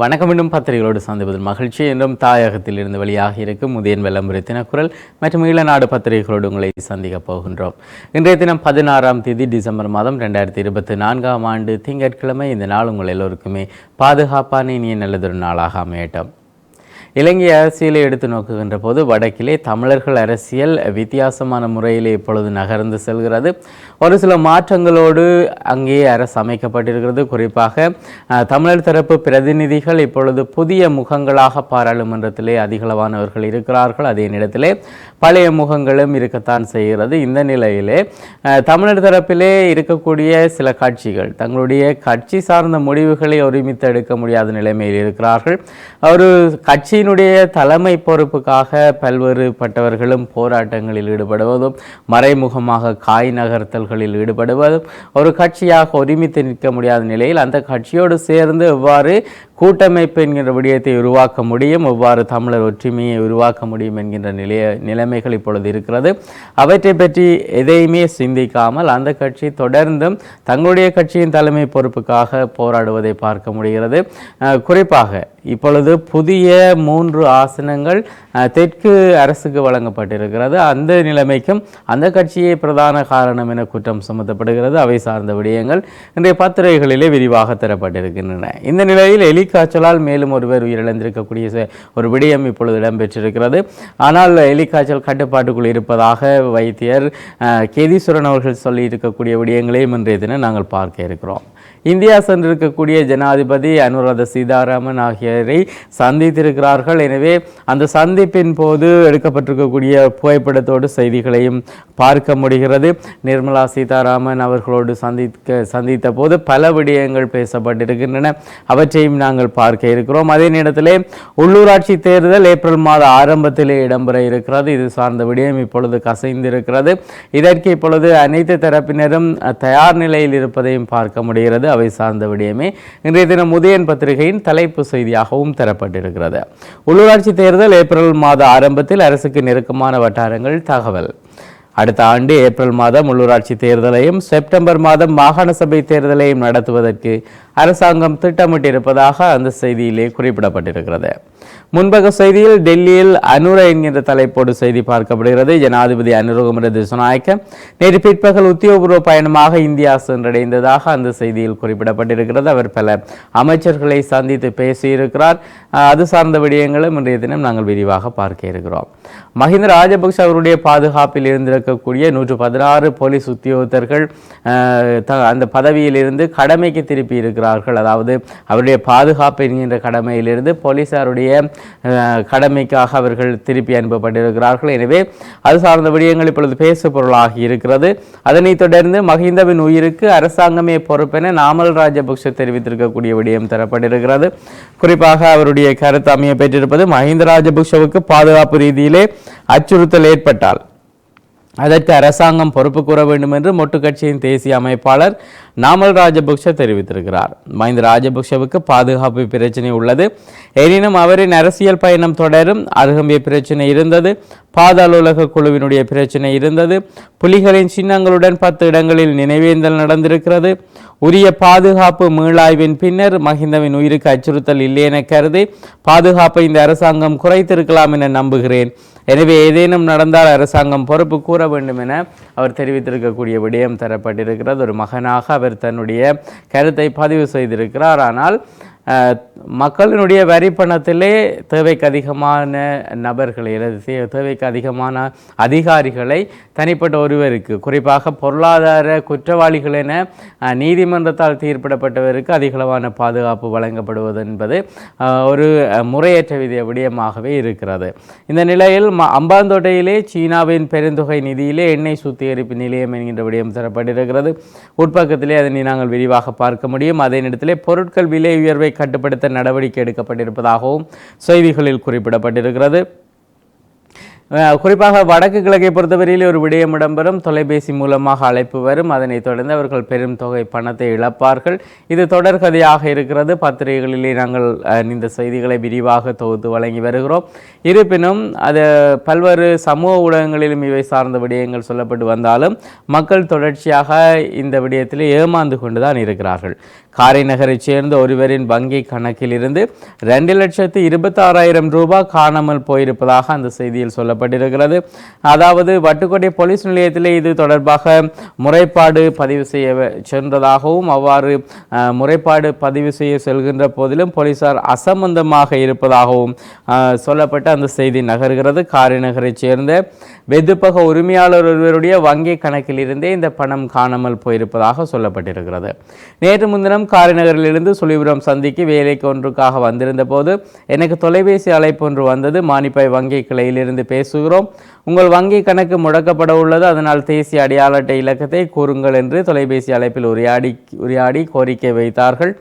வணக்கம் இன்னும் பத்திரிகைகளோடு சந்திப்பதில் மகிழ்ச்சி. என்றும் தாயகத்தில் இருந்து வெளியாக இருக்கும் முதியன் வெள்ளம்புரி தினக்குரல் மற்றும் ஈழநாடு பத்திரிகைகளோடு உங்களை சந்திக்கப் போகின்றோம். இன்றைய தினம் பதினாறாம் தேதி டிசம்பர் மாதம் ரெண்டாயிரத்தி இருபத்தி நான்காம் ஆண்டு திங்கட்கிழமை. இந்த நாள் உங்கள் எல்லோருக்குமே பாதுகாப்பான இனிய நல்லதொரு நாளாக அமையட்டும். இலங்கை அரசியலை எடுத்து நோக்குகின்ற போது வடக்கிலே தமிழர்கள் அரசியல் வித்தியாசமான முறையிலே இப்பொழுது நகர்ந்து செல்கிறது. ஒரு சில மாற்றங்களோடு அங்கே அரசு அமைக்கப்பட்டிருக்கிறது. குறிப்பாக தமிழர் தரப்பு பிரதிநிதிகள் இப்பொழுது புதிய முகங்களாக பாராளுமன்றத்திலே அதிகளவானவர்கள் இருக்கிறார்கள். அதே நேரத்திலே பழைய முகங்களும் இருக்கத்தான் செய்கிறது. இந்த நிலையிலே தமிழர் தரப்பிலே இருக்கக்கூடிய சில கட்சிகள் தங்களுடைய கட்சி சார்ந்த முடிவுகளை ஒருமித்து எடுக்க முடியாத நிலைமையில் இருக்கிறார்கள். ஒரு கட்சி கட்சியினுடைய தலைமை பொறுப்புக்காக பல்வேறு பட்டவர்களும் போராட்டங்களில் ஈடுபடுவதும் மறைமுகமாக காய் நகர்த்தல்களில் ஈடுபடுவதும் ஒரு கட்சியாக ஒருமித்து நிற்க முடியாத நிலையில் அந்த கட்சியோடு சேர்ந்து எவ்வாறு கூட்டமைப்பு என்கின்ற விடயத்தை உருவாக்க முடியும். எவ்வாறு தமிழர் ஒற்றுமையை உருவாக்க முடியும் என்கின்ற நிலைய நிலைமைகள் இப்பொழுது இருக்கிறது. அவற்றை பற்றி எதையுமே சிந்திக்காமல் அந்த கட்சி தொடர்ந்தும் தங்களுடைய கட்சியின் தலைமை பொறுப்புக்காக போராடுவதை பார்க்க முடிகிறது. குறிப்பாக இப்பொழுது புதிய மூன்று ஆசனங்கள் தெற்கு அரசுக்கு வழங்கப்பட்டிருக்கிறது. அந்த நிலைமைக்கும் அந்த கட்சியே பிரதான காரணம் என குற்றம் சுமத்தப்படுகிறது. அவை சார்ந்த விடயங்கள் இன்றைய பத்திரிகைகளிலே விரிவாக தரப்பட்டிருக்கின்றன. இந்த நிலையில் எலிக்காய்ச்சலால் மேலும் ஒருவர் உயிரிழந்திருக்கக்கூடிய ஒரு விடயம் இப்பொழுது இடம்பெற்றிருக்கிறது. ஆனால் எலிக்காய்ச்சல் கட்டுப்பாட்டுக்குள் இருப்பதாக வைத்தியர் கேதீஸ்வரன் அவர்கள் சொல்லி இருக்கக்கூடிய விடயங்களையும் இன்றைய தினம் நாங்கள் பார்க்க இருக்கிறோம். இந்தியா சென்றிருக்கக்கூடிய ஜனாதிபதி அனுராத சீதாராமன் ஆகியோரை சந்தித்திருக்கிறார்கள். எனவே அந்த சந்திப்பின் போது எடுக்கப்பட்டிருக்கக்கூடிய புகைப்படத்தோடு செய்திகளையும் பார்க்க முடிகிறது. நிர்மலா சீதாராமன் அவர்களோடு சந்திக்க சந்தித்த போது பல விடயங்கள் பேசப்பட்டிருக்கின்றன. அவற்றையும் நாங்கள் பார்க்க இருக்கிறோம். அதே நேரத்திலே உள்ளூராட்சி தேர்தல் ஏப்ரல் மாத ஆரம்பத்திலே இடம்பெற இருக்கிறது. இது சார்ந்த விடயம் இப்பொழுது கசைந்திருக்கிறது. இதற்கு இப்பொழுது அனைத்து தரப்பினரும் தயார் நிலையில் இருப்பதையும் பார்க்க முடிகிறது. அவை சார்ந்த விடயமே இன்றைய தினம் உதயன் பத்திரிகையின் தலைப்பு செய்தியாகவும் தரப்பட்டிருக்கிறது. உள்ளூராட்சி தேர்தல் ஏப்ரல் மாத ஆரம்பத்தில் அரசுக்கு நெருக்கமான வட்டாரங்கள் தகவல். அடுத்த ஆண்டு ஏப்ரல் மாதம் உள்ளூராட்சி தேர்தலையும் செப்டம்பர் மாதம் மாகாண சபை தேர்தலையும் நடத்துவதற்கு அரசாங்கம் திட்டமிட்டிருப்பதாக அந்த செய்தியிலே குறிப்பிடப்பட்டிருக்கிறது. முன்பக செய்தியில் டெல்லியில் அனுர என்கின்ற தலைப்போடு செய்தி பார்க்கப்படுகிறது. ஜனாதிபதி அனுரகுமர திசுநாயக்க நேற்று பிற்பகல் உத்தியோகபூர்வ பயணமாக இந்தியா சென்றடைந்ததாக அந்த செய்தியில் குறிப்பிடப்பட்டிருக்கிறது. அவர் பல அமைச்சர்களை சந்தித்து பேசியிருக்கிறார். அது சார்ந்த விடயங்களும் இன்றைய தினம் நாங்கள் விரிவாக பார்க்க இருக்கிறோம். மஹிந்த ராஜபக்ஷ அவருடைய பாதுகாப்பில் இருந்திருக்கக்கூடிய நூற்று பதினாறு போலீஸ் உத்தியோகத்தர்கள் த- அந்த பதவியிலிருந்து கடமைக்கு திருப்பி இருக்கிறார்கள். அதாவது அவருடைய பாதுகாப்பு என்கின்ற கடமையிலிருந்து போலீசாருடைய கடமைக்காக அவர்கள் திருப்பி அனுப்பப்பட்டிருக்கிறார்கள். எனவே அது சார்ந்த விடயங்கள் இப்பொழுது பேசு பொருளாகி இருக்கிறது. அதனைத் தொடர்ந்து மஹிந்தவின் உயிருக்கு அரசாங்கமே பொறுப்பென நாமல் ராஜபக்ஷ தெரிவித்திருக்கக்கூடிய விடயம் தரப்பட்டிருக்கிறது. குறிப்பாக அவருடைய கருத்து அமைய பெற்றிருப்பது மஹிந்த ராஜபக்ஷவுக்கு பாதுகாப்பு ரீதியிலே அச்சுறுத்தல் ஏற்பட்டால். அதற்கு அரசாங்கம் பொறுப்பு கூற வேண்டும் என்று மொட்டு கட்சியின் தேசிய அமைப்பாளர் நாமல் ராஜபக்ஷ தெரிவித்திருக்கிறார். மஹிந்த ராஜபக்ஷவுக்கு பாதுகாப்பு பிரச்சனை உள்ளது. எனினும் அவரின் அரசியல் பயணம் தொடரும். அருகம்பிய பிரச்சனை இருந்தது. பாதாளுலக குழுவினுடைய பிரச்சனை இருந்தது. புலிகளின் சின்னங்களுடன் பத்து இடங்களில் நினைவேந்தல் நடந்திருக்கிறது. உரிய பாதுகாப்பு மீளாய்வின் பின்னர் மஹிந்தவின் உயிருக்கு அச்சுறுத்தல் இல்லை என கருதி பாதுகாப்பை இந்த அரசாங்கம் குறைத்திருக்கலாம் என நம்புகிறேன். எனவே ஏதேனும் நடந்தால் அரசாங்கம் பொறுப்பு கூற வேண்டும் என அவர் தெரிவித்திருக்கக்கூடிய விடயம் தரப்பட்டிருக்கிறது. ஒரு மகனாக அவர் தன்னுடைய கருத்தை பதிவு செய்திருக்கிறார். ஆனால் மக்களினுடைய வரி பணத்திலே தேவைக்கு அதிகமான நபர்களை அல்லது தே- தேவைக்கு அதிகமான அதிகாரிகளை தனிப்பட்ட ஒருவருக்கு குறிப்பாக பொருளாதார குற்றவாளிகள் என நீதிமன்றத்தால் தீர்ப்பிடப்பட்டவருக்கு அதிகளவான பாதுகாப்பு வழங்கப்படுவது என்பது ஒரு முறையற்ற விதிய விடயமாகவே இருக்கிறது. இந்த நிலையில் ம அம்பாந்தோட்டையிலே சீனாவின் பெருந்தொகை நிதியிலே எண்ணெய் சுத்திகரிப்பு நிலையம் என்கின்ற விடயம் தரப்பட்டிருக்கிறது. உட்பக்கத்திலே அதனை நாங்கள் விரிவாக பார்க்க முடியும். அதே நேரத்திலே பொருட்கள் விலை உயர்வை கட்டுப்படுத்த நடவடிக்கை எடுக்கப்பட்டிருப்பதாகவும் செய்திகளில் குறிப்பிடப்பட்டிருக்கிறது. குறிப்பாக வடக்கு கிழக்கை பொறுத்தவரையில் ஒரு விடயம் இடம்பெறும். தொலைபேசி மூலமாக அழைப்பு வரும். அதனைத் தொடர்ந்து அவர்கள் பெரும் தொகை பணத்தை இழப்பார்கள். இது தொடர்கதையாக இருக்கிறது. பத்திரிகைகளிலே நாங்கள் இந்த செய்திகளை விரிவாக தொகுத்து வழங்கி வருகிறோம். இருப்பினும் அது பல்வேறு சமூக ஊடகங்களிலும் இவை சார்ந்த விடயங்கள் சொல்லப்பட்டு வந்தாலும் மக்கள் தொடர்ச்சியாக இந்த விடயத்தில் ஏமாந்து கொண்டுதான் இருக்கிறார்கள். காரை நகரைச் சேர்ந்த ஒருவரின் வங்கி கணக்கிலிருந்து ரெண்டு லட்சத்து இருபத்தாறாயிரம் ரூபாய் காணாமல் போயிருப்பதாக அந்த செய்தியில் சொல்லப்பட்டிருக்கிறது அதாவது வட்டுக்கோட்டை போலீஸ் நிலையத்திலே இது தொடர்பாக முறைப்பாடு பதிவு செய்ய சென்றதாகவும் அவ்வாறு முறைப்பாடு பதிவு செய்ய செல்கின்ற போதிலும் போலீசார் அசம்பந்தமாக இருப்பதாகவும் சொல்லப்பட்ட சொல்லப்பட்டு அந்த செய்தி நகர்கிறது. காரிநகரைச் சேர்ந்த வெதுப்பக உரிமையாளர் ஒருவருடைய வங்கி கணக்கிலிருந்தே இந்த பணம் காணாமல் போயிருப்பதாக சொல்லப்பட்டிருக்கிறது. நேற்று முன்தினம் காரிநகரிலிருந்து சுழிபுரம் சந்திக்கு வேலைக்கு ஒன்றுக்காக வந்திருந்த போது எனக்கு தொலைபேசி அழைப்பு ஒன்று வந்தது. மானிப்பாய் வங்கி கிளையிலிருந்து பேசுகிறோம். உங்கள் வங்கி கணக்கு முடக்கப்பட உள்ளது. அதனால் தேசிய அடையாள அட்டை இலக்கத்தை கூறுங்கள் என்று தொலைபேசி அழைப்பில் உரையாடி உரையாடி கோரிக்கை வைத்தார்கள்.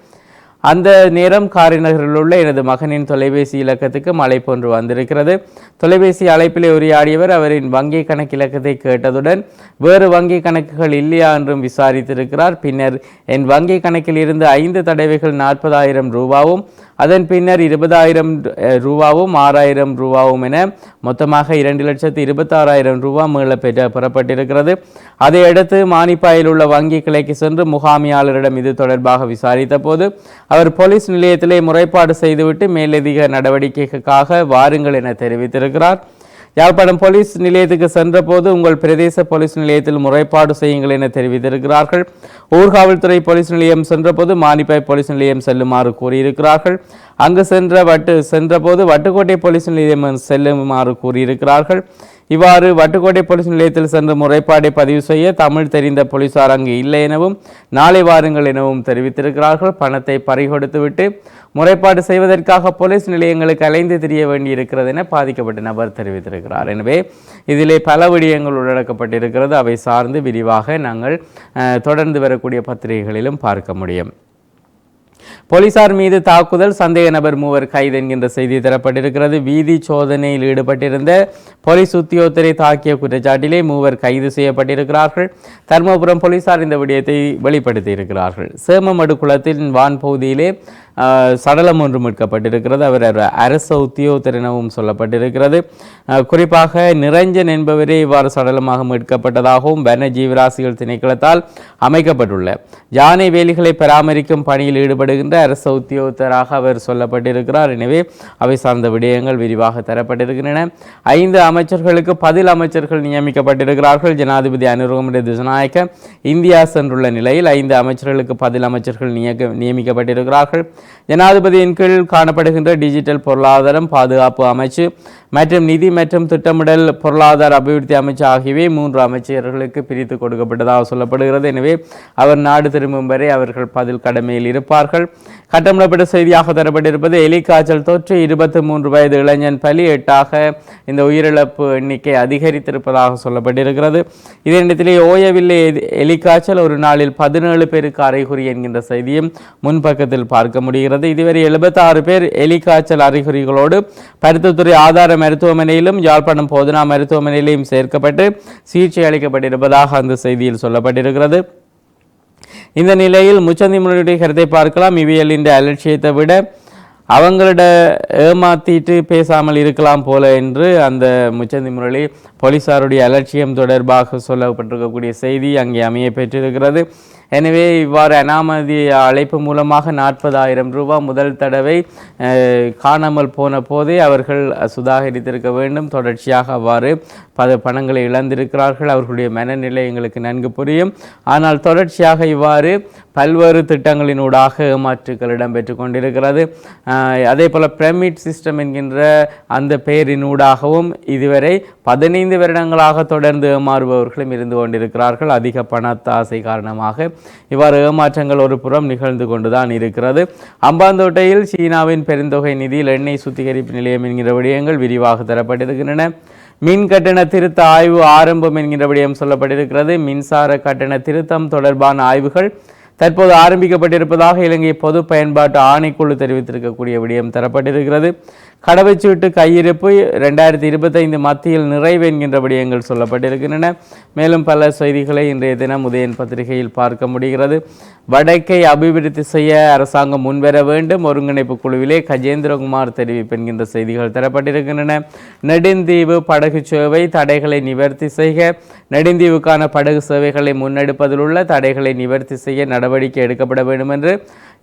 அந்த நேரம் காரிநகரில் உள்ள எனது மகனின் தொலைபேசி இலக்கத்துக்கு அழைப்பு ஒன்று வந்திருக்கிறது. தொலைபேசி அழைப்பிலே உரையாடியவர் அவரின் வங்கி கணக்கு இலக்கத்தை கேட்டதுடன் வேறு வங்கி கணக்குகள் இல்லையா? என்றும் விசாரித்திருக்கிறார். பின்னர் என் வங்கி கணக்கில் இருந்து ஐந்து தடவைகள் நாற்பதாயிரம் ரூபாவும் அதன் பின்னர் இருபதாயிரம் ரூபாவும் ஆறாயிரம் ரூபாவும் என மொத்தமாக இரண்டு லட்சத்து இருபத்தாறாயிரம் ரூபா மீள பெற பெறப்பட்டிருக்கிறது. அதையடுத்து மானிப்பாயில் உள்ள வங்கி கிளைக்கு சென்று முகாமியாளரிடம் இது தொடர்பாக விசாரித்த போது அவர் போலீஸ் நிலையத்திலே முறைப்பாடு செய்துவிட்டு மேலதிக நடவடிக்கைக்காக வாருங்கள் என தெரிவித்திருக்கிறார். யாழ்ப்பாணம் போலீஸ் நிலையத்துக்கு சென்றபோது உங்கள் பிரதேச போலீஸ் நிலையத்தில் முறைப்பாடு செய்யுங்கள் என தெரிவித்திருக்கிறார்கள். ஊர்காவல்துறை போலீஸ் நிலையம் சென்றபோது மானிப்பாய் போலீஸ் நிலையம் செல்லுமாறு கூறியிருக்கிறார்கள். அங்கு சென்ற வட்டு சென்றபோது வட்டுக்கோட்டை போலீஸ் நிலையம் செல்லுமாறு கூறியிருக்கிறார்கள். இவ்வாறு வட்டுக்கோட்டை போலீஸ் நிலையத்தில் சென்று முறைப்பாடை பதிவு செய்ய தமிழ் தெரிந்த போலீசார் அங்கு இல்லை எனவும் நாளை வாருங்கள் எனவும் தெரிவித்திருக்கிறார்கள். பணத்தை பறிகொடுத்துவிட்டு முறைப்பாடு செய்வதற்காக போலீஸ் நிலையங்களுக்கு அலைந்து திரிய வேண்டியிருக்கிறது என பாதிக்கப்பட்ட நபர் தெரிவித்திருக்கிறார். எனவே இதிலே பல விடயங்கள் உள்ளடக்கப்பட்டிருக்கிறது. அவை சார்ந்து விரிவாக நாங்கள் தொடர்ந்து வரக்கூடிய பத்திரிகைகளிலும் பார்க்க முடியும். போலீசார் மீது தாக்குதல். சந்தேக நபர் மூவர் கைது என்கின்ற செய்தி தரப்பட்டிருக்கிறது. வீதி சோதனையில் ஈடுபட்டிருந்த போலீஸ் உத்தியோகத்தரை தாக்கிய குற்றச்சாட்டிலே மூவர் கைது செய்யப்பட்டிருக்கிறார்கள். தர்மபுரம் போலீசார் இந்த விடயத்தை வெளிப்படுத்தி இருக்கிறார்கள் சேமமடு குளத்தின் வான் பகுதியிலே சடலம் ஒன்று மீட்கப்பட்டிருக்கிறது. அவர் அரச உத்தியோகத்தர் எனவும் சொல்லப்பட்டிருக்கிறது குறிப்பாக நிரஞ்சன் என்பவரே இவ்வாறு சடலமாக மீட்கப்பட்டதாகவும் வன ஜீவராசிகள் திணைக்களத்தால் அமைக்கப்பட்டுள்ள. யானை வேலிகளை பராமரிக்கும் பணியில் ஈடுபடுகின்ற அரச உத்தியோகத்தராக அவர் சொல்லப்பட்டிருக்கிறார். எனவே அவை சார்ந்த விடயங்கள் விரிவாக தரப்பட்டிருக்கின்றன. ஐந்து அமைச்சர்களுக்கு பதில் அமைச்சர்கள் நியமிக்கப்பட்டிருக்கிறார்கள். ஜனாதிபதி அனுரகுமர திசநாயக்க இந்தியா சென்றுள்ள நிலையில் ஐந்து அமைச்சர்களுக்கு பதில் அமைச்சர்கள் நியமிக்கப்பட்டிருக்கிறார்கள். ஜனாதிபதியின் கீழ் காணப்படுகின்ற டிஜிட்டல் பொருளாதாரம் பாதுகாப்பு அமைச்சு மற்றும் நிதி மற்றும் திட்டமிடல் பொருளாதார அபிவிருத்தி அமைச்சு ஆகியவை மூன்று அமைச்சர்களுக்கு பிரித்து கொடுக்கப்பட்டதாக சொல்லப்படுகிறது. எனவே அவர் நாடு திரும்பும் வரை அவர்கள் பதில் கடமையில் இருப்பார்கள். கட்டமிடப்பட்ட செய்தியாக தரப்பட்டிருப்பது எலிக்காய்ச்சல் தொற்று இருபத்தி மூன்று வயது இளைஞன் பலி எட்டாக இந்த உயிரிழப்பு எண்ணிக்கை அதிகரித்திருப்பதாக சொல்லப்பட்டிருக்கிறது. இதனிடத்திலே ஓயவில்லை எலிக்காய்ச்சல் ஒரு நாளில் பதினேழு பேருக்கு அறைகுறி என்கின்ற செய்தியும் முன்பக்கத்தில் பார்க்க முடிகிறது. இதுவரை 76 பேர் எலிக்காய்ச்சல் அறிகுறிகளோடு பருத்தத்துறை ஆதார மருத்துவமனையிலும் யாழ்ப்பாணம் போதனா மருத்துவமனையிலும் சேர்க்கப்பட்டு சிகிச்சை அளிக்கப்பட்டிருப்பதாக அந்த செய்தியில் சொல்லப்பட்டிருக்கிறது. இந்த நிலையில் முச்சந்தி முன்னுடைய கருத்தை பார்க்கலாம். இவியலின் அலட்சியத்தை விட அவங்களிட ஏமாத்திட்டு பேசாமல் இருக்கலாம் போல என்று அந்த முச்சந்தி முரளி போலீசாருடைய அலட்சியம் தொடர்பாக சொல்லப்பட்டிருக்கக்கூடிய செய்தி அங்கே அமைய பெற்றிருக்கிறது எனவே இவ்வாறு அனாமதி அழைப்பு மூலமாக நாற்பதாயிரம் ரூபாய் முதல் தடவை காணாமல் போன போதே அவர்கள் சுதாகரித்திருக்க வேண்டும். தொடர்ச்சியாக அவ்வாறு பல பணங்களை இழந்திருக்கிறார்கள். அவர்களுடைய மனநிலை எங்களுக்கு நன்கு புரியும். ஆனால் தொடர்ச்சியாக இவ்வாறு பல்வேறு திட்டங்களினூடாக ஏமாற்றுக்கள் இடம்பெற்று கொண்டிருக்கிறது. அதே போல் பிரமிட் சிஸ்டம் என்கின்ற அந்த பெயரினூடாகவும் இதுவரை பதினைந்து வருடங்களாக தொடர்ந்து ஏமாறுபவர்களும் இருந்து கொண்டிருக்கிறார்கள். அதிக பணத்தாசை காரணமாக இவ்வாறு ஏமாற்றங்கள் ஒரு புறம் நிகழ்ந்து கொண்டுதான் இருக்கிறது. அம்பாந்தோட்டையில் சீனாவின் பெருந்தொகை நிதியில் எண்ணெய் சுத்திகரிப்பு நிலையம் என்கிற விடயங்கள் விரிவாக தரப்பட்டிருக்கின்றன. மின் கட்டண திருத்த ஆய்வு ஆரம்பம் என்கிற விடயம் சொல்லப்பட்டிருக்கிறது. மின்சார கட்டண திருத்தம் தொடர்பான ஆய்வுகள் தற்போது ஆரம்பிக்கப்பட்டிருப்பதாக இலங்கை பொது பயன்பாட்டு ஆணைக்குழு தெரிவித்திருக்கக்கூடிய விடயம் தரப்பட்டிருக்கிறது. கடவைச்சீட்டு கையிருப்பு ரெண்டாயிரத்தி இருபத்தைந்து மத்தியில் நிறைவு என்கின்ற விடயங்கள் சொல்லப்பட்டிருக்கின்றன. மேலும் பல செய்திகளை இன்றைய தினம் உதயன் பத்திரிகையில் பார்க்க முடிகிறது. வடக்கை அபிவிருத்தி செய்ய அரசாங்கம் முன்வர வேண்டும். ஒருங்கிணைப்பு குழுவிலே கஜேந்திரகுமார் தெரிவிப்பு என்கின்ற செய்திகள் தரப்பட்டிருக்கின்றன. நெடுந்தீவு படகு சேவை தடைகளை நிவர்த்தி செய்க. நெடுந்தீவுக்கான படகு சேவைகளை முன்னெடுப்பதில் உள்ள தடைகளை நிவர்த்தி செய்ய நடவடிக்கை எடுக்கப்பட வேண்டும் என்று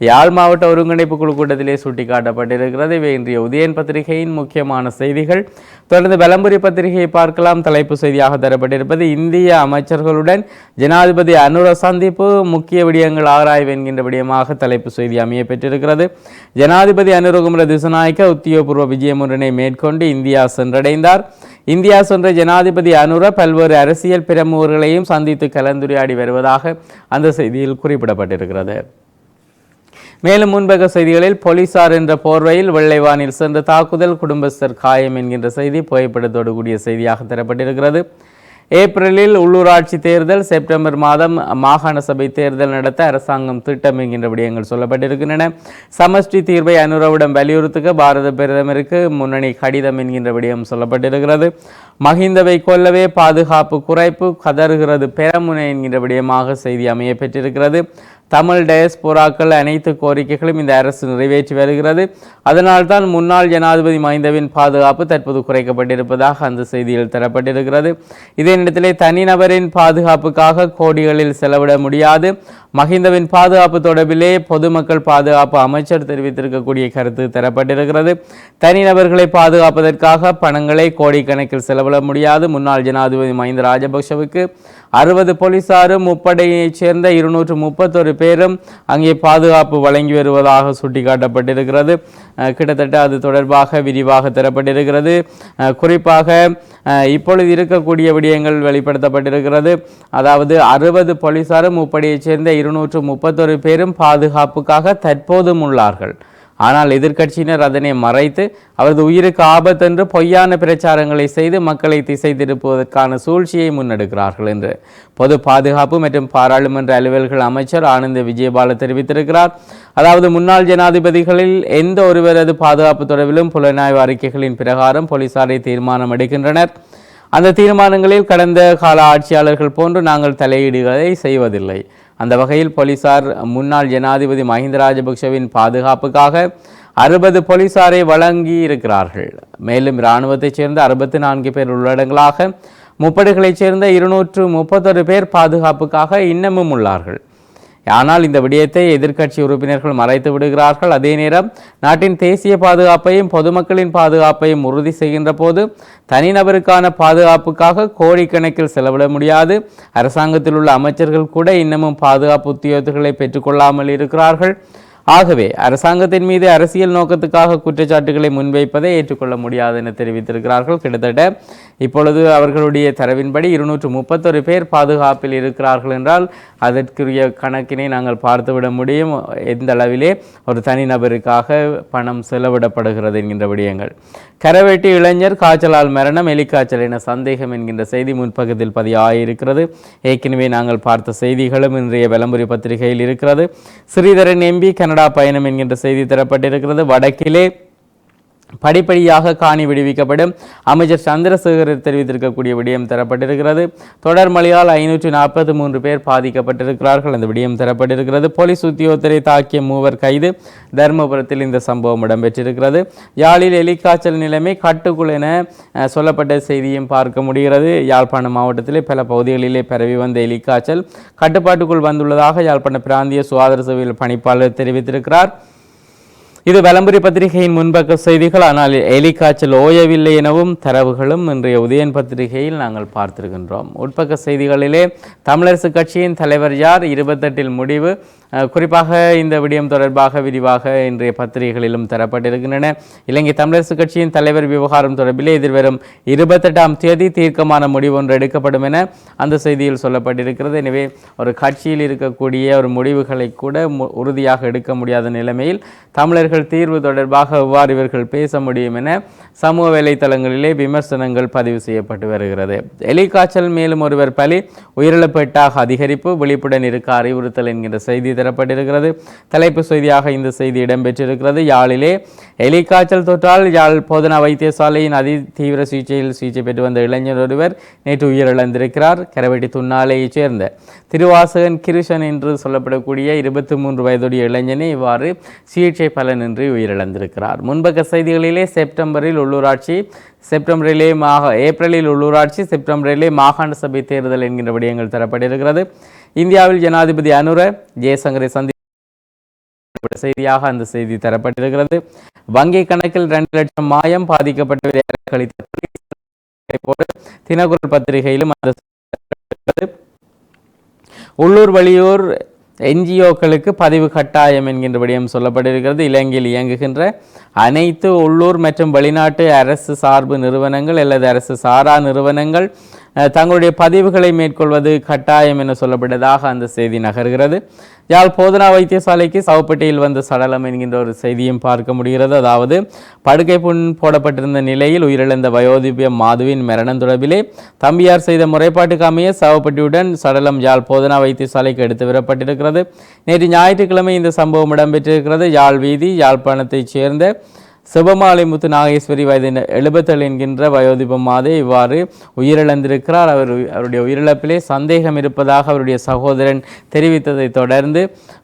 யாழ் மாவட்ட ஒருங்கிணைப்பு குழு கூட்டத்திலே சுட்டிக்காட்டப்பட்டிருக்கிறது. இவை இன்றைய உதயன் பத்திரிகையின் முக்கியமான செய்திகள். தொடர்ந்து பெலம்புரி பத்திரிகையை பார்க்கலாம். தலைப்பு செய்தியாக தரப்பட்டிருப்பது இந்திய அமைச்சர்களுடன் ஜனாதிபதி அனுர சந்திப்பு முக்கிய விடயங்கள் ஆராய்வு என்கின்ற விடயமாக தலைப்பு செய்தி அமைய பெற்றிருக்கிறது. ஜனாதிபதி அனுரகுமர திசநாயக்க உத்தியோகபூர்வ விஜயம் ஒன்றினை மேற்கொண்டு இந்தியா சென்றடைந்தார். இந்தியா சென்ற ஜனாதிபதி அனுர பல்வேறு அரசியல் பிரமுகர்களையும் சந்தித்து கலந்துரையாடி வருவதாக அந்த செய்தியில் குறிப்பிடப்பட்டிருக்கிறது. மேலும் முன்பக செய்திகளில் போலீசார் என்ற போர்வையில் வெள்ளைவானில் சென்ற தாக்குதல் குடும்பஸ்தர் காயம் என்கின்ற செய்தி புகைப்படத்தோடு கூடிய செய்தியாக தரப்பட்டிருக்கிறது. ஏப்ரலில் உள்ளூராட்சி தேர்தல் செப்டம்பர் மாதம் மாகாண சபை தேர்தல் நடத்த அரசாங்கம் திட்டம் என்கின்ற விடயங்கள் சொல்லப்பட்டிருக்கின்றன. சமஷ்டி தீர்வை அனுரவிடம் வலியுறுத்துக பாரத பிரதமருக்கு முன்னணி கடிதம் என்கின்ற விடயம் சொல்லப்பட்டிருக்கிறது. மஹிந்தவை கொல்லவே பாதுகாப்பு குறைப்பு கதறுகிறது பெரமுனை என்கின்ற விடயமாக செய்தி அமைய பெற்றிருக்கிறது தமிழ் டயஸ்போராக்கள் அனைத்து கோரிக்கைகளும் இந்த அரசு நிறைவேற்றி வருகிறது. அதனால்தான் முன்னாள் ஜனாதிபதி மஹிந்தவின் பாதுகாப்பு தற்போது குறைக்கப்பட்டிருப்பதாக அந்த செய்தியில் தரப்பட்டிருக்கிறது. இதே நேரத்திலே தனிநபரின் பாதுகாப்புக்காக கோடிகளில் செலவிட முடியாது. மஹிந்தவின் பாதுகாப்பு தொடர்பிலே பொதுமக்கள் பாதுகாப்பு அமைச்சர் தெரிவித்திருக்கக்கூடிய கருத்து தரப்பட்டிருக்கிறது. தனிநபர்களை பாதுகாப்பதற்காக பணங்களை கோடிக்கணக்கில் செலவிட முடியாது. முன்னாள் ஜனாதிபதி மஹிந்த ராஜபக்ஷவுக்கு அறுபது போலீசாரும் முப்படையைச் சேர்ந்த இருநூற்று முப்பத்தொரு பேரும் அங்கே பாதுகாப்பு வழங்கி வருவதாக சுட்டிக்காட்டப்பட்டிருக்கிறது. கிட்டத்தட்ட அது தொடர்பாக விரிவாக தரப்பட்டிருக்கிறது. குறிப்பாக இப்பொழுது இருக்கக்கூடிய விடயங்கள் வெளிப்படுத்தப்பட்டிருக்கிறது. அதாவது அறுபது போலீசாரும் முப்படையைச் சேர்ந்த இருநூற்று முப்பத்தொரு பேரும் பாதுகாப்புக்காக தற்போதும் உள்ளார்கள். ஆனால் எதிர்க்கட்சியினர் அதனை மறைத்து அவரது உயிருக்கு ஆபத்தென்று பொய்யான பிரச்சாரங்களை செய்து மக்களை திசை திருப்புவதற்கான சூழ்ச்சியை முன்னெடுக்கிறார்கள் என்று. பொது பாதுகாப்பு மற்றும் பாராளுமன்ற அலுவல்கள் அமைச்சர் ஆனந்த விஜயபால தெரிவித்திருக்கிறார். அதாவது முன்னாள் ஜனாதிபதிகளில் எந்த ஒருவரது பாதுகாப்பு தொடர்பிலும் புலனாய்வு அறிக்கைகளின் பிரகாரம் போலீசாரை தீர்மானம் எடுக்கின்றனர். அந்த தீர்மானங்களில் கடந்த கால ஆட்சியாளர்கள் போன்று நாங்கள் தலையீடுகளை செய்வதில்லை. அந்த வகையில் போலீசார் முன்னாள் ஜனாதிபதி மஹிந்த ராஜபக்ஷவின் பாதுகாப்புக்காக அறுபது போலீசாரை வழங்கி இருக்கிறார்கள் மேலும் இராணுவத்தைச் சேர்ந்த அறுபத்தி நான்கு பேர் உள்ளடங்களாக முப்படைகளைச் சேர்ந்த இருநூற்று முப்பத்தொரு பேர் பாதுகாப்புக்காக இன்னமும் உள்ளார்கள். ஆனால் இந்த விடயத்தை எதிர்க்கட்சி உறுப்பினர்கள் மறைத்து விடுகிறார்கள். அதே நேரம் நாட்டின் தேசிய பாதுகாப்பையும் பொதுமக்களின் பாதுகாப்பையும் உறுதி செய்கின்ற போது தனிநபருக்கான பாதுகாப்புக்காக கோடிக்கணக்கில் செலவிட முடியாது. அரசாங்கத்தில் உள்ள அமைச்சர்கள் கூட இன்னமும் பாதுகாப்பு உத்தியோகத்துகளை பெற்றுக்கொள்ளாமல் இருக்கிறார்கள். ஆகவே அரசாங்கத்தின் மீது அரசியல் நோக்கத்துக்காக குற்றச்சாட்டுகளை முன்வைப்பதை ஏற்றுக்கொள்ள முடியாது என தெரிவித்திருக்கிறார்கள். கிட்டத்தட்ட இப்பொழுது அவர்களுடைய தரவின்படி இருநூற்று முப்பத்தொரு பேர் பாதுகாப்பில் இருக்கிறார்கள் என்றால் அதற்குரிய கணக்கினை நாங்கள் பார்த்துவிட முடியும். எந்த அளவிலே ஒரு தனிநபருக்காக பணம் செலவிடப்படுகிறது என்கின்ற விடயங்கள். கரவெட்டி இளைஞர் காய்ச்சலால் மரணம் எலிக்காய்ச்சல் என சந்தேகம் என்கின்ற செய்தி முன்பக்கத்தில் பதிவாகியிருக்கிறது ஏற்கனவே நாங்கள் பார்த்த செய்திகளும் இன்றைய விளம்பரி பத்திரிகையில் இருக்கிறது. ஸ்ரீதரன் எம்பி கனடா பயணம் என்கின்ற செய்தி தரப்பட்டிருக்கிறது. வடக்கிலே படிப்படியாக காணி விடுவிக்கப்படும். அமைச்சர் சந்திரசேகரர் தெரிவித்திருக்கக்கூடிய விடயம் தரப்பட்டிருக்கிறது. தொடர் மழையால் ஐநூற்றி நாற்பத்தி மூன்று பேர் பாதிக்கப்பட்டிருக்கிறார்கள். அந்த விடயம் தரப்பட்டிருக்கிறது. போலீஸ் உத்தியோகத்தரை தாக்கிய மூவர் கைது. தர்மபுரத்தில் இந்த சம்பவம் இடம்பெற்றிருக்கிறது. யாழில் எலிக்காய்ச்சல் நிலைமை கட்டுக்குள் என சொல்லப்பட்ட செய்தியும் பார்க்க முடிகிறது. யாழ்ப்பாணம் மாவட்டத்திலே பல பகுதிகளிலே பரவி வந்த எலிக்காய்ச்சல் கட்டுப்பாட்டுக்குள் வந்துள்ளதாக யாழ்ப்பாண பிராந்திய சுகாதார சேவையில் பணிப்பாளர் தெரிவித்திருக்கிறார். இது வலம்புரி பத்திரிகையின் முன்பக்க செய்திகள். ஆனால் எலிக்காய்ச்சல் ஓயவில்லை எனவும் தரவுகளும் இன்றைய உதயன் பத்திரிகையில் நாங்கள் பார்த்திருக்கின்றோம். உட்பக்க செய்திகளிலே தமிழரசு கட்சியின் தலைவர் யார்? இருபத்தெட்டில் முடிவு. குறிப்பாக இந்த விடயம் தொடர்பாக விரிவாக இன்றைய பத்திரிகைகளிலும் தரப்பட்டிருக்கின்றன. இலங்கை தமிழரசு கட்சியின் தலைவர் விவகாரம் தொடர்பிலே எதிர்வரும் இருபத்தெட்டாம் தேதி தீர்க்கமான முடிவு ஒன்று எடுக்கப்படும் என அந்த செய்தியில் சொல்லப்பட்டிருக்கிறது. எனவே ஒரு கட்சியில் இருக்கக்கூடிய ஒரு முடிவுகளை கூட மு- உறுதியாக எடுக்க முடியாத நிலைமையில் தமிழர்கள் தீர்வு தொடர்பாக எவ்வாறு இவர்கள் பேச முடியும் என சமூக வலைத்தளங்களிலே விமர்சனங்கள் பதிவு செய்யப்பட்டு வருகிறது. எலிகாய்ச்சல் மேலும் ஒருவர் பலி உயிரிழப்பு எட்டாக அதிகரிப்பு விழிப்புடன் இருக்க அறிவுறுத்தல் என்கின்ற செய்தி தரப்பட்டிருக்கிறது. தலைப்பு செய்தியாக இந்த செய்தி இடம்பெற்றிருக்கிறது. யாழிலே எலிக்காய்ச்சல் தொற்றால் யாழ் போதனா வைத்தியசாலையின் அதி தீவிர சிகிச்சையில் சிகிச்சை பெற்று வந்த இளைஞர் ஒருவர் நேற்று உயிரிழந்திருக்கிறார். கரவெட்டி துண்ணாலையைச் சேர்ந்த திருவாசகன் கிருஷன் என்று சொல்லப்படக்கூடிய இருபத்தி மூன்று வயதுடைய இளைஞனே இவ்வாறு சிகிச்சை பலனின்றி உயிரிழந்திருக்கிறார். முன்பக்க செய்திகளிலே செப்டம்பரில் உள்ளூராட்சி செப்டம்பரிலே மாக ஏப்ரலில் உள்ளூராட்சி செப்டம்பரிலே மாகாண சபை தேர்தல் என்கின்ற விடயங்கள் தரப்பட்டிருக்கிறது. இந்தியாவில் ஜனாதிபதி அனுர ஜெயசங்கரை சந்தி செய்தியாக அந்த செய்தி தரப்பட்டிருக்கிறது. வங்கி கணக்கில் ரெண்டு லட்சம் மாயம் பாதிக்கப்பட்டவரை தினகுரல் பத்திரிகையிலும் அந்த உள்ளூர் வெளியூர் என்ஜிஓக்களுக்கு பதிவு கட்டாயம் என்கின்ற விடயம் சொல்லப்பட்டிருக்கிறது. இலங்கையில் இயங்குகின்ற அனைத்து உள்ளூர் மற்றும் வெளிநாட்டு அரசு சார்பு நிறுவனங்கள் அல்லது அரசு சாரா நிறுவனங்கள் தங்களுடைய பதிவுகளை மேற்கொள்வது கட்டாயம் என சொல்லப்பட்டதாக அந்த செய்தி நகர்கிறது. யாழ் போதனா வைத்தியசாலைக்கு சவப்பட்டியில் வந்த சடலம் என்கின்ற ஒரு செய்தியும் பார்க்க முடிகிறது. அதாவது படுக்கை புண் போடப்பட்டிருந்த நிலையில் உயிரிழந்த வயோதிபிய மாதுவின் மரணம் தொடர்பிலே தம்பியார் செய்த முறைப்பாட்டுக்கு அமைய சவப்பட்டியுடன் சடலம் யாழ் போதனா வைத்தியசாலைக்கு எடுத்து வரப்பட்டிருக்கிறது நேற்று ஞாயிற்றுக்கிழமை இந்த சம்பவம் இடம்பெற்றிருக்கிறது. யாழ் வீதி யாழ்ப்பாணத்தைச் சேர்ந்த சிவமாலை முத்து நாகேஸ்வரி வயது எழுபத்தேழு என்கின்ற வயோதிப மாதே இவ்வாறு உயிரிழந்திருக்கிறார். அவர் அவருடைய உயிரிழப்பிலே சந்தேகம் இருப்பதாக அவருடைய சகோதரன் தெரிவித்ததை தொடர்ந்து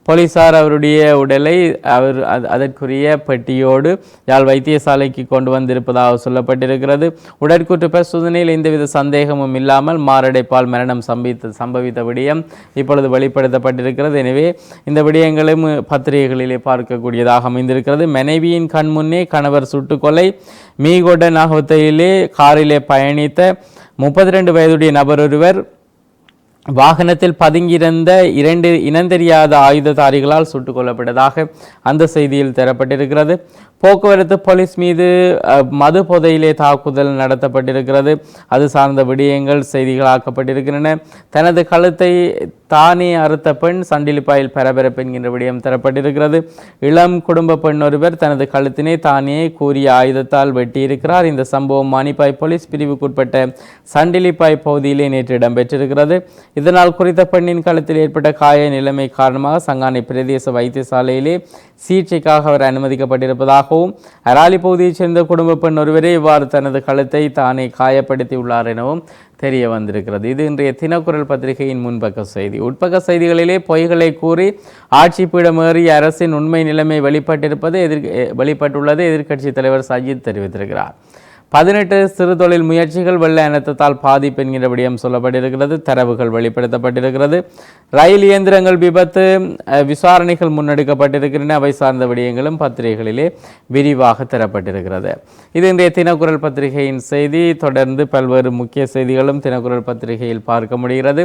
போலீசார் அவருடைய உடலை அவர் அதற்குரிய பெட்டியோடு யாழ் வைத்தியசாலைக்கு கொண்டு வந்திருப்பதாக சொல்லப்பட்டிருக்கிறது. உடற்கூற்று பரிசோதனையில் எந்தவித சந்தேகமும் இல்லாமல் மாரடைப்பால் மரணம் சம்பித்த சம்பவித்த விடயம் இப்பொழுது வெளிப்படுத்தப்பட்டிருக்கிறது. எனவே இந்த விடயங்களும் பத்திரிகைகளிலே பார்க்கக்கூடியதாக அமைந்திருக்கிறது. மனைவியின் கண் முன்னே கணவர் சுட்டுக்கொலை மீகொட நாகவத்தையிலே காரிலே பயணித்த முப்பத்தி ரெண்டு வயதுடைய நபர் ஒருவர் வாகனத்தில் பதுங்கியிருந்த இரண்டு இனந்தெரியாத ஆயுததாரிகளால் சுட்டுக் கொல்லப்பட்டதாக அந்த செய்தியில் தரப்பட்டிருக்கிறது. போக்குவரத்து போலீஸ் மீது மது போதையிலே தாக்குதல் நடத்தப்பட்டிருக்கிறது. அது சார்ந்த விடயங்கள் செய்திகளாக்கப்பட்டிருக்கின்றன தனது கழுத்தை தானே அறுத்த பெண் சண்டிலிப்பாயில் பரபரப்பு என்கின்ற விடயம் தரப்பட்டிருக்கிறது. இளம் குடும்ப பெண் ஒருவர் தனது கழுத்தினை தானே கூறிய ஆயுதத்தால் வெட்டியிருக்கிறார். இந்த சம்பவம் மானிப்பாய் போலீஸ் பிரிவுக்குட்பட்ட சண்டிலிப்பாய் பகுதியிலே நேற்று இடம்பெற்றிருக்கிறது. இதனால் குறித்த பெண்ணின் கழுத்தில் ஏற்பட்ட காய நிலைமை காரணமாக சங்கானை பிரதேச வைத்தியசாலையிலே சிகிச்சைக்காக அவர் அனுமதிக்கப்பட்டிருப்பதாக உள்ளதாகவும் அராலி பகுதியைச் சேர்ந்த குடும்ப பெண் ஒருவரே இவ்வாறு தனது கழுத்தை தானே காயப்படுத்தியுள்ளார் எனவும் தெரிய வந்திருக்கிறது. இது இன்றைய தினக்குரல் பத்திரிகையின் முன்பக்க செய்தி. உட்பக்க செய்திகளிலே பொய்களை கூறி ஆட்சி பீடமேறி அரசின் உண்மை நிலைமை வெளிப்பட்டிருப்பது எதிர் வெளிப்பட்டுள்ளது. எதிர்க்கட்சித் தலைவர் சஜித் தெரிவித்திருக்கிறார். பதினெட்டு சிறு தொழில் முயற்சிகள் வெள்ள இனத்தால் பாதிப்பு என்கிற விடயம் சொல்லப்பட்டிருக்கிறது தரவுகள் வெளிப்படுத்தப்பட்டிருக்கிறது. ரயில் இயந்திரங்கள் விபத்து விசாரணைகள் முன்னெடுக்கப்பட்டிருக்கின்றன. அவை சார்ந்த விடயங்களும் பத்திரிகைகளிலே விரிவாக தரப்பட்டிருக்கிறது. இது இன்றைய தினக்குரல் பத்திரிகையின் செய்தி. தொடர்ந்து பல்வேறு முக்கிய செய்திகளும் தினக்குரல் பத்திரிகையில் பார்க்க முடிகிறது.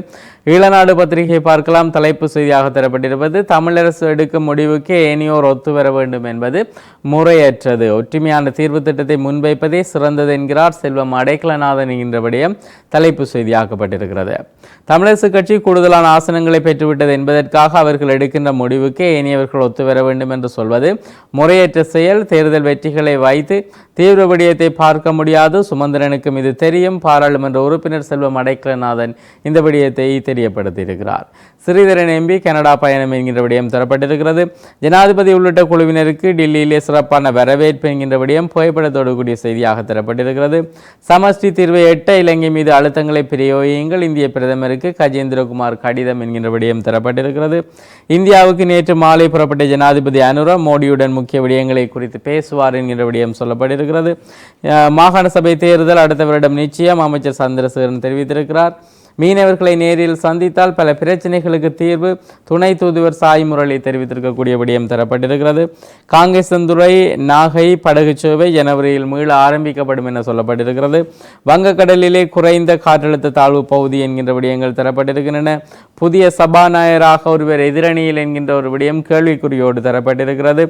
ஈழநாடு பத்திரிகை பார்க்கலாம். தலைப்பு செய்தியாக தரப்பட்டிருப்பது தமிழரசு எடுக்கும் முடிவுக்கு ஏனியோர் ஒத்து வர வேண்டும் என்பது முறையற்றது. ஒற்றுமையான தீர்வு திட்டத்தை முன்வைப்பதே சிறந்த வந்தது என்கிறார் செல்வம் அடைக்கலநாதன் என்கின்றபடியும் தலைப்பு செய்தியாக்கப்பட்டிருக்கிறது தமிழரசு கட்சி கூடுதலான ஆசனங்களை பெற்றுவிட்டது என்பதற்காக அவர்கள் எடுக்கின்ற முடிவுக்கு ஏனியவர்கள் ஒத்துவர வேண்டும் என்று சொல்வது முறையற்ற செயல். தேர்தல் வெற்றிகளை வைத்து தீவிர விடயத்தை பார்க்க முடியாது. சுமந்திரனுக்கும் இது தெரியும். பாராளுமன்ற உறுப்பினர் செல்வம் அடைக்கலநாதன் இந்த விடயத்தை தெரியப்படுத்தியிருக்கிறார். ஸ்ரீதரன் எம்பி கனடா பயணம் என்கின்ற விடயம் தரப்பட்டிருக்கிறது. ஜனாதிபதி உள்ளிட்ட குழுவினருக்கு டெல்லியிலே சிறப்பான வரவேற்பு என்கின்ற விடயம் புகைப்படத்தோடு கூடிய செய்தியாக கூறப்பட்டிருக்கிறது. சமஷ்டி தீர்வை எட்ட இலங்கை மீது அழுத்தங்களை பிரயோகியுங்கள் இந்திய பிரதமருக்கு கஜேந்திரகுமார் கடிதம் என்கின்ற விடயம் தரப்பட்டிருக்கிறது. இந்தியாவுக்கு நேற்று மாலை புறப்பட்ட ஜனாதிபதி அனுரா மோடியுடன் முக்கிய விடயங்களை குறித்து பேசுவார் என்கின்ற விடயம் சொல்லப்பட்டிருக்கிறது. மாகாண சபை தேர்தல் அடுத்த வருடம் நிச்சயம். அமைச்சர் சந்திரசேகரன் தெரிவித்திருக்கிறார். மீனவர்களை நேரில் சந்தித்தால் பல பிரச்சனைகளுக்கு தீர்வு துணை தூதுவர் சாய் முரளி தெரிவித்திருக்கக்கூடிய விடயம் தரப்பட்டிருக்கிறது காங்கேசந்துறை நாகை படகுச்சோவை ஜனவரியில் மீள ஆரம்பிக்கப்படும் என சொல்லப்பட்டிருக்கிறது. வங்கக்கடலிலே குறைந்த காற்றழுத்த தாழ்வு பகுதி என்கின்ற விடயங்கள் தரப்பட்டிருக்கின்றன. புதிய சபாநாயகராக ஒருவர் எதிரணியில் என்கின்ற ஒரு விடயம் கேள்விக்குறியோடு தரப்பட்டிருக்கிறது.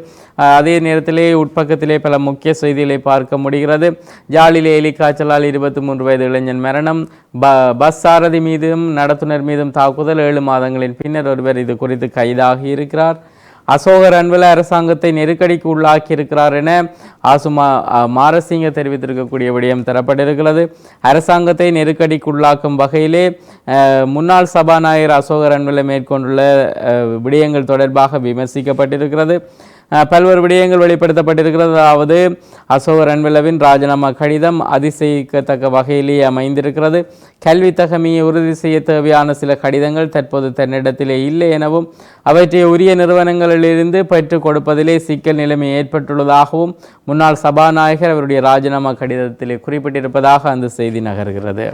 அதே நேரத்திலே உட்பக்கத்திலே பல முக்கிய செய்திகளை பார்க்க முடிகிறது. ஜாலிலே எலி காய்ச்சலால் இருபத்தி மூன்று வயது இளைஞன் மரணம். ப பஸ் சாரதி மீதும் நடத்துனர் மீதும் தாக்குதல் ஏழு மாதங்களின் பின்னர் ஒருவர் இது குறித்து கைதாகி இருக்கிறார். அசோகர் அன்வல அரசாங்கத்தை நெருக்கடிக்கு உள்ளாக்கி இருக்கிறார் என ஆசுமா மாரசிங்க தெரிவித்திருக்கக்கூடிய விடயம் தரப்பட்டிருக்கிறது. அரசாங்கத்தை நெருக்கடிக்கு உள்ளாக்கும் வகையிலே முன்னாள் சபாநாயகர் அசோகர் அன்வல மேற்கொண்டுள்ள விடயங்கள் தொடர்பாக விமர்சிக்கப்பட்டிருக்கிறது. பல்வேறு விடயங்கள் வெளிப்படுத்தப்பட்டிருக்கிறது அதாவது அசோகர் அன்வலவின் ராஜினாமா கடிதம் அதிசயிக்கத்தக்க வகையிலேயே அமைந்திருக்கிறது. கல்வி தகமையை உறுதி செய்ய தேவையான சில கடிதங்கள் தற்போது தன்னிடத்திலே இல்லை எனவும் அவற்றை உரிய நிறுவனங்களிலிருந்து பெற்றுக் கொடுப்பதிலே சிக்கல் நிலைமை ஏற்பட்டுள்ளதாகவும் முன்னாள் சபாநாயகர் அவருடைய ராஜினாமா கடிதத்திலே குறிப்பிட்டிருப்பதாக அந்த செய்தி நகர்கிறது.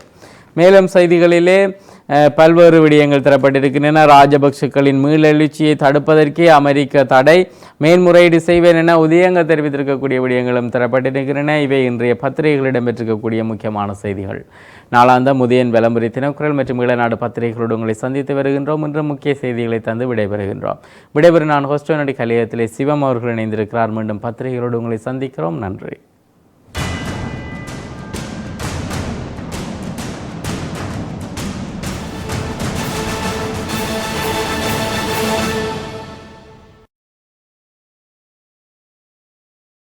மேலும் செய்திகளிலே பல்வேறு விடயங்கள் தரப்பட்டிருக்கின்றன. ராஜபக்சக்களின் மீளெழுச்சியை தடுப்பதற்கே அமெரிக்க தடை மேன்முறையீடு செய்வேன் என உதயங்க தெரிவித்திருக்கக்கூடிய விடயங்களும் தரப்பட்டிருக்கின்றன. இவை இன்றைய பத்திரிகைகள் இடம்பெற்றிருக்கக்கூடிய முக்கியமான செய்திகள். நாளாந்த முதியன் விளம்பரி தினக்குரல் மற்றும் இளநாடு பத்திரிகைகளோடு உங்களை சந்தித்து வருகின்றோம். இன்று முக்கிய செய்திகளை தந்து விடைபெறுகின்றோம். விடைபெறும் நான் ஹோஸ்டோனடி கலையத்திலே சிவம் அவர்கள் இணைந்திருக்கிறார். மீண்டும் பத்திரிகைகளோடு உங்களை சந்திக்கிறோம். நன்றி.